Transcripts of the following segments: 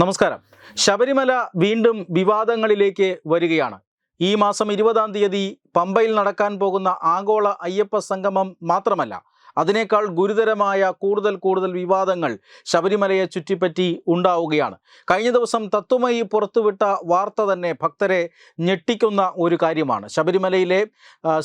നമസ്കാരം. ശബരിമല വീണ്ടും വിവാദങ്ങളിലേക്ക് വരികയാണ്. ഈ മാസം ഇരുപതാം തീയതി പമ്പയിൽ നടക്കാൻ പോകുന്ന ആഗോള അയ്യപ്പ സംഗമം മാത്രമല്ല അതിനേക്കാൾ ഗുരുതരമായ കൂടുതൽ കൂടുതൽ വിവാദങ്ങൾ ശബരിമലയെ ചുറ്റിപ്പറ്റി ഉണ്ടാവുകയാണ്. കഴിഞ്ഞ ദിവസം തത്വമയി പുറത്തുവിട്ട വാർത്ത തന്നെ ഭക്തരെ ഞെട്ടിക്കുന്ന ഒരു കാര്യമാണ്. ശബരിമലയിലെ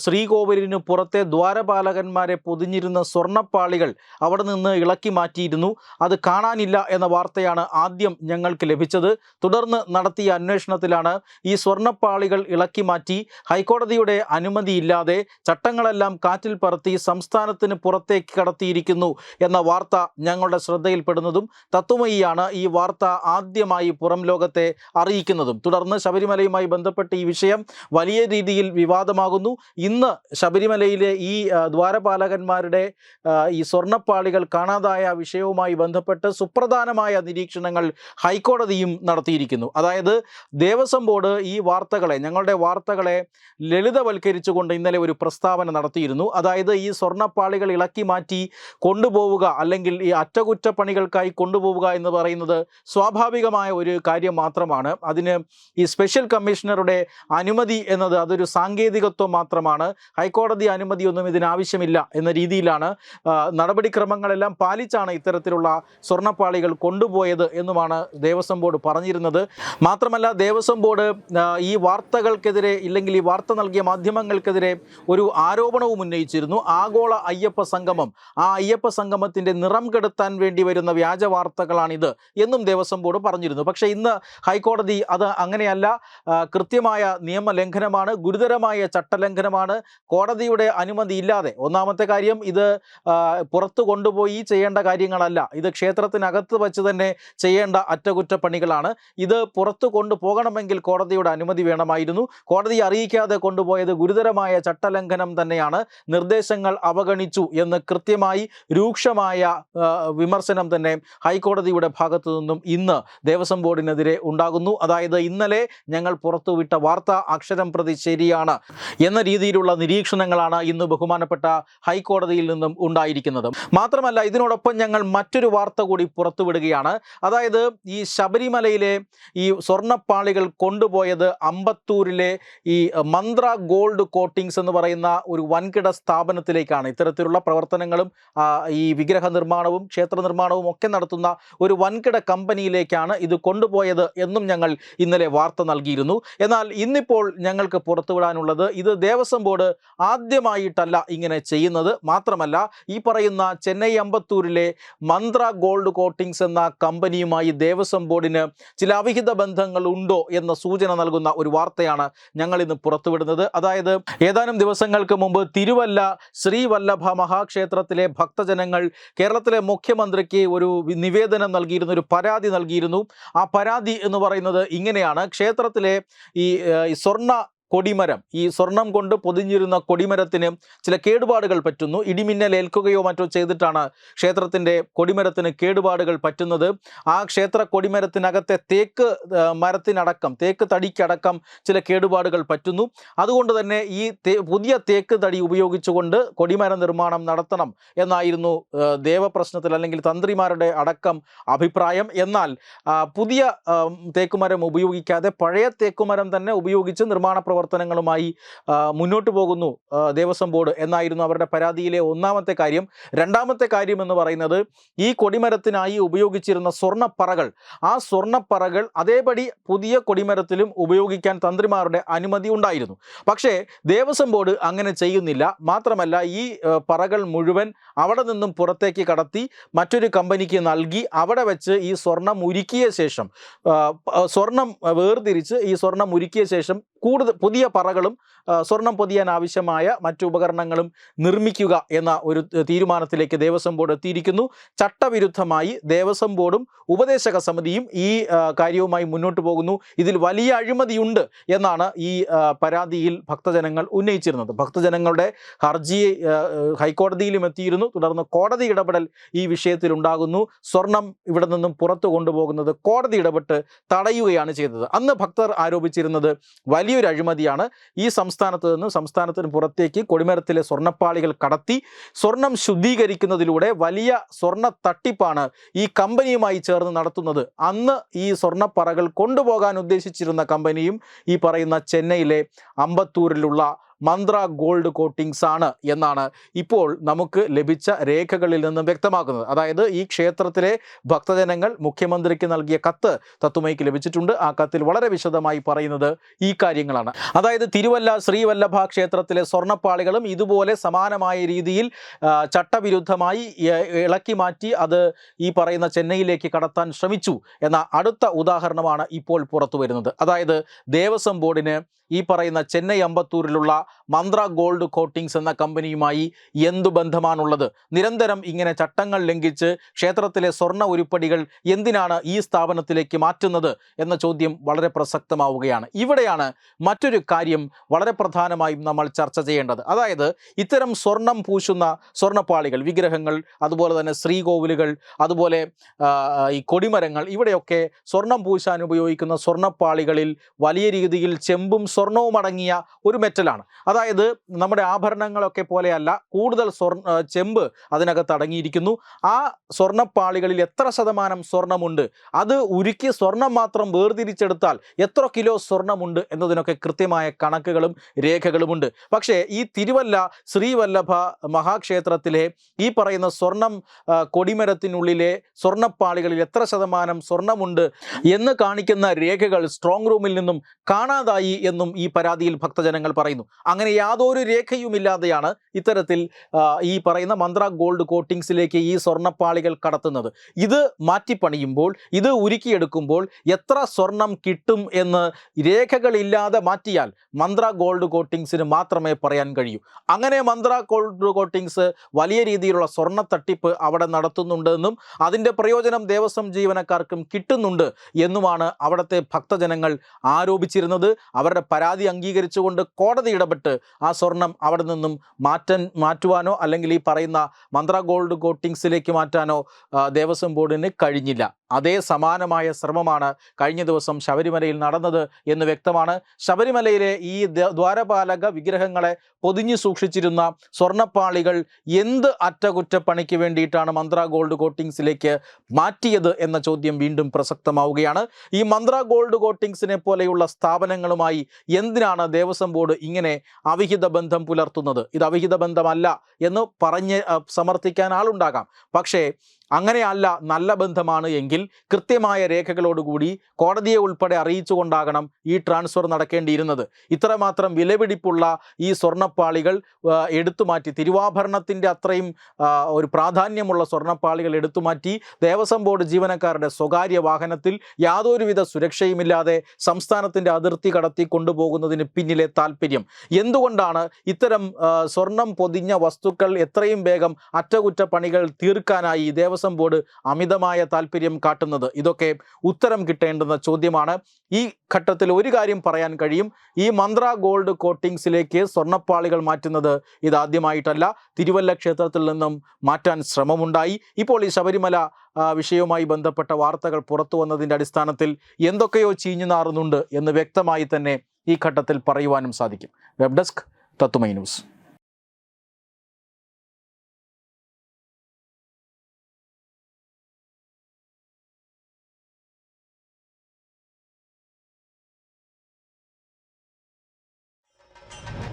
ശ്രീകോവിലിനു പുറത്തെ ദ്വാരപാലകന്മാരെ പൊതിഞ്ഞിരുന്ന സ്വർണപ്പാളികൾ അവിടെ നിന്ന് ഇളക്കി മാറ്റിയിരുന്നു. അത് കാണാനില്ല എന്ന വാർത്തയാണ് ആദ്യം ഞങ്ങൾക്ക് ലഭിച്ചത്. തുടർന്ന് നടത്തിയ അന്വേഷണത്തിലാണ് ഈ സ്വർണപ്പാളികൾ ഇളക്കി മാറ്റി. ഹൈക്കോടതിയുടെ അനുമതിയില്ലാതെ ചട്ടങ്ങളെല്ലാം കാറ്റിൽ പറത്തി സംസ്ഥാനത്തിന് പുറത്തേക്ക് കടത്തിയിരിക്കുന്നു എന്ന വാർത്ത ഞങ്ങളുടെ ശ്രദ്ധയിൽപ്പെടുന്നതും തത്വമയിയാണ് ഈ വാർത്ത ആദ്യമായി പുറം ലോകത്തെ അറിയിക്കുന്നതും. തുടർന്ന് ശബരിമലയുമായി ബന്ധപ്പെട്ട് ഈ വിഷയം വലിയ രീതിയിൽ വിവാദമാകുന്നു. ഇന്ന് ശബരിമലയിലെ ഈ ദ്വാരപാലകന്മാരുടെ ഈ സ്വർണപ്പാളികൾ കാണാതായ വിഷയവുമായി ബന്ധപ്പെട്ട് സുപ്രധാനമായ നിരീക്ഷണങ്ങൾ ഹൈക്കോടതിയും നടത്തിയിരിക്കുന്നു. അതായത് ദേവസ്വം ബോർഡ് ഈ വാർത്തകളെ ഞങ്ങളുടെ വാർത്തകളെ ലളിതവൽക്കരിച്ചുകൊണ്ട് ഇന്നലെ ഒരു പ്രസ്താവന നടത്തിയിരുന്നു. അതായത് ഈ സ്വർണപ്പാളികൾ ഇളക്കി മാറ്റി കൊണ്ടുപോവുക അല്ലെങ്കിൽ ഈ അറ്റകുറ്റപ്പണികൾക്കായി കൊണ്ടുപോവുക എന്ന് പറയുന്നത് സ്വാഭാവികമായ ഒരു കാര്യം മാത്രമാണ്. അതിന് ഈ സ്പെഷ്യൽ കമ്മീഷണറുടെ അനുമതി എന്നത് അതൊരു സാങ്കേതികത്വം മാത്രമാണ്. ഹൈക്കോടതി അനുമതിയൊന്നും ഇതിനാവശ്യമില്ല എന്ന രീതിയിലാണ് നടപടിക്രമങ്ങളെല്ലാം പാലിച്ചാണ് ഇത്തരത്തിലുള്ള സ്വർണപ്പാളികൾ കൊണ്ടുപോയത് എന്നുമാണ് ദേവസ്വം ബോർഡ് പറഞ്ഞിരുന്നത്. മാത്രമല്ല ദേവസ്വം ബോർഡ് ഈ വാർത്തകൾക്കെതിരെ ഇല്ലെങ്കിൽ ഈ വാർത്ത നൽകിയ മാധ്യമങ്ങൾക്കെതിരെ ഒരു ആരോപണവും ഉന്നയിച്ചിരുന്നു. ആഗോള അയ്യപ്പ സംഗമം. ആ അയ്യപ്പ സംഗമത്തിന്റെ നിറം കെടുത്താൻ വേണ്ടി വരുന്ന വ്യാജ വാർത്തകളാണിത് എന്നും ദേവസ്വം ബോർഡ് പറഞ്ഞിരുന്നു. പക്ഷെ ഇന്ന് ഹൈക്കോടതി അത് അങ്ങനെയല്ല. കൃത്യമായ നിയമലംഘനമാണ് ഗുരുതരമായ ചട്ടലംഘനമാണ്. കോടതിയുടെ അനുമതി ഇല്ലാതെ. ഒന്നാമത്തെ കാര്യം ഇത് പുറത്തു കൊണ്ടുപോയി ചെയ്യേണ്ട കാര്യങ്ങളല്ല. ഇത് ക്ഷേത്രത്തിനകത്ത് വച്ച് തന്നെ ചെയ്യേണ്ട അറ്റകുറ്റപ്പണികളാണ്. ഇത് പുറത്തു കൊണ്ടുപോകണമെങ്കിൽ കോടതിയുടെ അനുമതി വേണമായിരുന്നു. കോടതി അറിയിക്കാതെ കൊണ്ടുപോയത് ഗുരുതരമായ ചട്ടലംഘനം തന്നെയാണ്. നിർദ്ദേശങ്ങൾ അവഗണിച്ചു എന്ന് കൃത്യമായി രൂക്ഷമായ വിമർശനം തന്നെ ഹൈക്കോടതിയുടെ ഭാഗത്തു നിന്നും ഇന്ന് ദേവസ്വം ബോർഡിനെതിരെ ഉണ്ടാകുന്നു. അതായത് ഇന്നലെ ഞങ്ങൾ പുറത്തുവിട്ട വാർത്ത അക്ഷരം പ്രതി ശരിയാണ് എന്ന രീതിയിലുള്ള നിരീക്ഷണങ്ങളാണ് ഇന്ന് ബഹുമാനപ്പെട്ട ഹൈക്കോടതിയിൽ നിന്നും ഉണ്ടായിരിക്കുന്നത്. മാത്രമല്ല ഇതിനോടൊപ്പം ഞങ്ങൾ മറ്റൊരു വാർത്ത കൂടി പുറത്തുവിടുകയാണ്. അതായത് ഈ ശബരിമലയിലെ ഈ സ്വർണപ്പാളികൾ കൊണ്ടുപോയത് അമ്പത്തൂരിലെ ഈ മന്ത്ര ഗോൾഡ് കോട്ടിങ്സ് എന്ന് പറയുന്ന ഒരു വൻകിട സ്ഥാപനത്തിലേക്കാണ്. ഇത്തരത്തിലുള്ള പ്രവർത്തനങ്ങളും ഈ വിഗ്രഹ നിർമ്മാണവും ക്ഷേത്ര നിർമ്മാണവും ഒക്കെ നടത്തുന്ന ഒരു വൻകിട കമ്പനിയിലേക്കാണ് ഇത് കൊണ്ടുപോയത് എന്നും ഞങ്ങൾ ഇന്നലെ വാർത്ത നൽകിയിരുന്നു. എന്നാൽ ഇന്നിപ്പോൾ ഞങ്ങൾക്ക് പുറത്തുവിടാനുള്ളത് ഇത് ദേവസ്വം ബോർഡ് ആദ്യമായിട്ടല്ല ഇങ്ങനെ ചെയ്യുന്നത്. മാത്രമല്ല ഈ പറയുന്ന ചെന്നൈ അമ്പത്തൂരിലെ മന്ത്ര ഗോൾഡ് കോട്ടിങ്സ് എന്ന കമ്പനിയുമായി ദേവസ്വം ബോർഡിന് ചില അവിഹിത ബന്ധങ്ങൾ ഉണ്ടോ എന്ന സൂചന നൽകുന്ന ഒരു വാർത്തയാണ് ഞങ്ങൾ ഇന്ന് പുറത്തുവിടുന്നത്. അതായത് ഏതാനും ദിവസങ്ങൾക്ക് മുമ്പ് തിരുവല്ല ശ്രീവല്ലഭ മഹാക്ഷേത്രത്തിലെ ഭക്തജനങ്ങൾ കേരളത്തിലെ മുഖ്യമന്ത്രിക്ക് ഒരു നിവേദനം നൽകിയിരുന്നു ഒരു പരാതി നൽകിയിരുന്നു. ആ പരാതി എന്ന് പറയുന്നത് ഇങ്ങനെയാണ്. ക്ഷേത്രത്തിലെ ഈ സ്വർണ കൊടിമരം. ഈ സ്വർണം കൊണ്ട് പൊതിഞ്ഞിരുന്ന കൊടിമരത്തിന് ചില കേടുപാടുകൾ പറ്റുന്നു. ഇടിമിന്നൽ ഏൽക്കുകയോ മറ്റോ ചെയ്തിട്ടാണ് ക്ഷേത്രത്തിന്റെ കൊടിമരത്തിന് കേടുപാടുകൾ പറ്റുന്നത്. ആ ക്ഷേത്ര കൊടിമരത്തിനകത്തെ തേക്ക് മരത്തിനടക്കം തേക്ക് തടിക്കടക്കം ചില കേടുപാടുകൾ പറ്റുന്നു. അതുകൊണ്ട് തന്നെ ഈ പുതിയ തേക്ക് തടി ഉപയോഗിച്ചുകൊണ്ട് കൊടിമര നിർമ്മാണം നടത്തണം എന്നായിരുന്നു ദേവപ്രശ്നത്തിൽ അല്ലെങ്കിൽ തന്ത്രിമാരുടെ അടക്കം അഭിപ്രായം. എന്നാൽ പുതിയ തേക്കുമരം ഉപയോഗിക്കാതെ പഴയ തേക്കുമരം തന്നെ ഉപയോഗിച്ച് നിർമ്മാണ പ്രവർത്തനങ്ങളുമായി മുന്നോട്ട് പോകുന്നു ദേവസ്വം ബോർഡ് എന്നായിരുന്നു അവരുടെ പരാതിയിലെ ഒന്നാമത്തെ കാര്യം. രണ്ടാമത്തെ കാര്യം എന്ന് പറയുന്നത് ഈ കൊടിമരത്തിനായി ഉപയോഗിച്ചിരുന്ന സ്വർണപ്പറകൾ. ആ സ്വർണപ്പറകൾ അതേപടി പുതിയ കൊടിമരത്തിലും ഉപയോഗിക്കാൻ തന്ത്രിമാരുടെ അനുമതി ഉണ്ടായിരുന്നു. പക്ഷേ ദേവസ്വം ബോർഡ് അങ്ങനെ ചെയ്യുന്നില്ല. മാത്രമല്ല ഈ പറകൾ മുഴുവൻ അവിടെ നിന്നും പുറത്തേക്ക് കടത്തി മറ്റൊരു കമ്പനിക്ക് നൽകി അവിടെ വെച്ച് ഈ സ്വർണം ഉരുക്കിയ ശേഷം സ്വർണം വേർതിരിച്ച് ഈ സ്വർണം ഉരുക്കിയ ശേഷം കൂടുതൽ പുതിയ പറകളും സ്വർണം പൊതിയാൻ ആവശ്യമായ മറ്റു ഉപകരണങ്ങളും നിർമ്മിക്കുക എന്ന ഒരു തീരുമാനത്തിലേക്ക് ദേവസ്വം ബോർഡ് എത്തിയിരിക്കുന്നു. ചട്ടവിരുദ്ധമായി ദേവസ്വം ബോർഡും ഉപദേശക സമിതിയും ഈ കാര്യവുമായി മുന്നോട്ട് പോകുന്നു. ഇതിൽ വലിയ അഴിമതിയുണ്ട് എന്നാണ് ഈ പരാതിയിൽ ഭക്തജനങ്ങൾ ഉന്നയിച്ചിരുന്നത്. ഭക്തജനങ്ങളുടെ ഹർജി ഹൈക്കോടതിയിലും എത്തിയിരുന്നു. തുടർന്ന് കോടതി ഇടപെടൽ ഈ വിഷയത്തിൽ ഉണ്ടാകുന്നു. സ്വർണം ഇവിടെ നിന്നും പുറത്തു കൊണ്ടുപോകുന്നത് കോടതി ഇടപെട്ട് തടയുകയാണ് ചെയ്തത്. അന്ന് ഭക്തർ ആരോപിച്ചിരുന്നത് വലിയ വലിയൊരു അഴിമതിയാണ് ഈ സംസ്ഥാനത്ത് നിന്ന് സംസ്ഥാനത്തിന് പുറത്തേക്ക് കൊടിമരത്തിലെ സ്വർണപ്പാളികൾ കടത്തി സ്വർണം ശുദ്ധീകരിക്കുന്നതിലൂടെ വലിയ സ്വർണ തട്ടിപ്പാണ് ഈ കമ്പനിയുമായി ചേർന്ന് നടത്തുന്നത്. അന്ന് ഈ സ്വർണപ്പറകൾ കൊണ്ടുപോകാൻ ഉദ്ദേശിച്ചിരുന്ന കമ്പനിയും ഈ പറയുന്ന ചെന്നൈയിലെ അമ്പത്തൂരിലുള്ള മന്ത്ര ഗോൾഡ് കോട്ടിങ്സ് ആണ് എന്നാണ് ഇപ്പോൾ നമുക്ക് ലഭിച്ച രേഖകളിൽ നിന്നും വ്യക്തമാക്കുന്നത്. അതായത് ഈ ക്ഷേത്രത്തിലെ ഭക്തജനങ്ങൾ മുഖ്യമന്ത്രിക്ക് നൽകിയ കത്ത് തത്തുമയ്ക്ക് ലഭിച്ചിട്ടുണ്ട്. ആ കത്തിൽ വളരെ വിശദമായി പറയുന്നത് ഈ കാര്യങ്ങളാണ്. അതായത് തിരുവല്ല ശ്രീവല്ലഭ ക്ഷേത്രത്തിലെ സ്വർണപ്പാളികളും ഇതുപോലെ സമാനമായ രീതിയിൽ ചട്ടവിരുദ്ധമായി ഇളക്കി മാറ്റി അത് ഈ പറയുന്ന ചെന്നൈയിലേക്ക് കടത്താൻ ശ്രമിച്ചു എന്ന അടുത്ത ഉദാഹരണമാണ് ഇപ്പോൾ പുറത്തു വരുന്നത് അതായത് ദേവസ്വം ബോർഡിന് ഈ പറയുന്ന ചെന്നൈ അമ്പത്തൂരിലുള്ള മന്ത്ര ഗോൾഡ് കോട്ടിങ്സ് എന്ന കമ്പനിയുമായി എന്തു ബന്ധമാണുള്ളത്? നിരന്തരം ഇങ്ങനെ ചട്ടങ്ങൾ ലംഘിച്ച് ക്ഷേത്രത്തിലെ സ്വർണ ഉരുപ്പടികൾ എന്തിനാണ് ഈ സ്ഥാപനത്തിലേക്ക് മാറ്റുന്നത് എന്ന ചോദ്യം വളരെ പ്രസക്തമാവുകയാണ്. ഇവിടെയാണ് മറ്റൊരു കാര്യം വളരെ പ്രധാനമായും നമ്മൾ ചർച്ച ചെയ്യേണ്ടത്. അതായത് ഇത്തരം സ്വർണം പൂശുന്ന സ്വർണപ്പാളികൾ വിഗ്രഹങ്ങൾ അതുപോലെ തന്നെ ശ്രീകോവിലുകൾ അതുപോലെ ഈ കൊടിമരങ്ങൾ ഇവിടെയൊക്കെ സ്വർണം പൂശാൻ ഉപയോഗിക്കുന്ന സ്വർണപ്പാളികളിൽ വലിയ രീതിയിൽ ചെമ്പും സ്വർണവും അടങ്ങിയ ഒരു മെറ്റലാണ്. അതായത് നമ്മുടെ ആഭരണങ്ങളൊക്കെ പോലെയല്ല കൂടുതൽ സ്വർണ ചെമ്പ് അതിനകത്ത് അടങ്ങിയിരിക്കുന്നു. ആ സ്വർണപ്പാളികളിൽ എത്ര ശതമാനം സ്വർണമുണ്ട് അത് ഉരുക്കി സ്വർണം മാത്രം വേർതിരിച്ചെടുത്താൽ എത്ര കിലോ സ്വർണമുണ്ട് എന്നതിനൊക്കെ കൃത്യമായ കണക്കുകളും രേഖകളുമുണ്ട്. പക്ഷേ ഈ തിരുവല്ല ശ്രീവല്ലഭ മഹാക്ഷേത്രത്തിലെ ഈ പറയുന്ന സ്വർണം കൊടിമരത്തിനുള്ളിലെ സ്വർണപ്പാളികളിൽ എത്ര ശതമാനം സ്വർണമുണ്ട് എന്ന് കാണിക്കുന്ന രേഖകൾ സ്ട്രോങ് റൂമിൽ നിന്നും കാണാതായി എന്നും ഈ പരാതിയിൽ ഭക്തജനങ്ങൾ പറയുന്നു. അങ്ങനെ യാതൊരു രേഖയുമില്ലാതെയാണ് ഇത്തരത്തിൽ ഈ പറയുന്ന മന്ത്ര ഗോൾഡ് കോട്ടിങ്സിലേക്ക് ഈ സ്വർണപ്പാളികൾ കടത്തുന്നത്. ഇത് മാറ്റിപ്പണിയുമ്പോൾ ഇത് ഉരുക്കിയെടുക്കുമ്പോൾ എത്ര സ്വർണം കിട്ടും എന്ന് രേഖകളില്ലാതെ മാറ്റിയാൽ മന്ത്ര ഗോൾഡ് കോട്ടിങ്സിന് മാത്രമേ പറയാൻ കഴിയൂ. അങ്ങനെ മന്ത്ര ഗോൾഡ് കോട്ടിങ്സ് വലിയ രീതിയിലുള്ള സ്വർണ തട്ടിപ്പ് അവിടെ നടത്തുന്നുണ്ടെന്നും അതിന്റെ പ്രയോജനം ദേവസ്വം ജീവനക്കാർക്കും കിട്ടുന്നുണ്ട് എന്നുമാണ് അവിടുത്തെ ഭക്തജനങ്ങൾ ആരോപിച്ചിരുന്നത്. അവരുടെ പരാതി അംഗീകരിച്ചുകൊണ്ട് കോടതി ഇടപെട്ട് ആ സ്വർണം അവിടെ നിന്നും മാറ്റാൻ മാറ്റുവാനോ അല്ലെങ്കിൽ ഈ പറയുന്ന മന്ത്ര ഗോൾഡ് കോട്ടിങ്സിലേക്ക് മാറ്റാനോ ദേവസ്വം ബോർഡിന് കഴിഞ്ഞില്ല. അതേ സമാനമായ ശ്രമമാണ് കഴിഞ്ഞ ദിവസം ശബരിമലയിൽ നടന്നത് എന്ന് വ്യക്തമാണ്. ശബരിമലയിലെ ഈ ദ്വാരപാലക വിഗ്രഹങ്ങളെ പൊതിഞ്ഞു സൂക്ഷിച്ചിരുന്ന സ്വർണപ്പാളികൾ എന്ത് അറ്റകുറ്റപ്പണിക്ക് വേണ്ടിയിട്ടാണ് മന്ത്ര ഗോൾഡ് കോട്ടിങ്സിലേക്ക് മാറ്റിയത് എന്ന ചോദ്യം വീണ്ടും പ്രസക്തമാവുകയാണ്. ഈ മന്ത്ര ഗോൾഡ് കോട്ടിങ്സിനെ പോലെയുള്ള സ്ഥാപനങ്ങളുമായി എന്തിനാണ് ദേവസ്വം ബോർഡ് ഇങ്ങനെ അവിഹിത ബന്ധം പുലർത്തുന്നത്? ഇത് അവിഹിത ബന്ധമല്ല എന്ന് പറഞ്ഞ് സമർത്ഥിക്കാൻ ആളുണ്ടാകാം. പക്ഷേ അങ്ങനെയല്ല നല്ല ബന്ധമാണ് എങ്കിൽ കൃത്യമായ രേഖകളോടുകൂടി കോടതിയെ ഉൾപ്പെടെ അറിയിച്ചുകൊണ്ടാകണം ഈ ട്രാൻസ്ഫർ നടക്കേണ്ടിയിരുന്നത്. ഇത്രമാത്രം വിലപിടിപ്പുള്ള ഈ സ്വർണപ്പാളികൾ എടുത്തുമാറ്റി തിരുവാഭരണത്തിന്റെ അത്രയും ഒരു പ്രാധാന്യമുള്ള സ്വർണപ്പാളികൾ എടുത്തുമാറ്റി ദേവസ്വം ബോർഡ് ജീവനക്കാരുടെ സ്വകാര്യ വാഹനത്തിൽ യാതൊരുവിധ സുരക്ഷയുമില്ലാതെ സംസ്ഥാനത്തിന്റെ അതിർത്തി കടത്തി കൊണ്ടുപോകുന്നതിന് പിന്നിലെ താല്പര്യം എന്തുകൊണ്ടാണ് ഇത്തരം സ്വർണം പൊതിഞ്ഞ വസ്തുക്കൾ എത്രയും വേഗം അറ്റകുറ്റപ്പണികൾ തീർക്കാനായി ദേവസ്വം ബോർഡ് അമിതമായ താല്പര്യം കാട്ടുന്നത്. ഇതൊക്കെ ഉത്തരം കിട്ടേണ്ടുന്ന ചോദ്യമാണ്. ഈ ഘട്ടത്തിൽ ഒരു കാര്യം പറയാൻ കഴിയും. ഈ മന്ത്ര ഗോൾഡ് കോട്ടിങ്സിലേക്ക് സ്വർണപ്പാളികൾ മാറ്റുന്നത് ഇതാദ്യമായിട്ടല്ല. തിരുവല്ല ക്ഷേത്രത്തിൽ നിന്നും മാറ്റാൻ ശ്രമമുണ്ടായി. ഇപ്പോൾ ഈ ശബരിമല വിഷയവുമായി ബന്ധപ്പെട്ട വാർത്തകൾ പുറത്തു വന്നതിന്റെ അടിസ്ഥാനത്തിൽ എന്തൊക്കെയോ ചീഞ്ഞു നാറുന്നുണ്ട് എന്ന് വ്യക്തമായി തന്നെ ഈ ഘട്ടത്തിൽ പറയുവാനും സാധിക്കും. Web desk Tatwamayi news.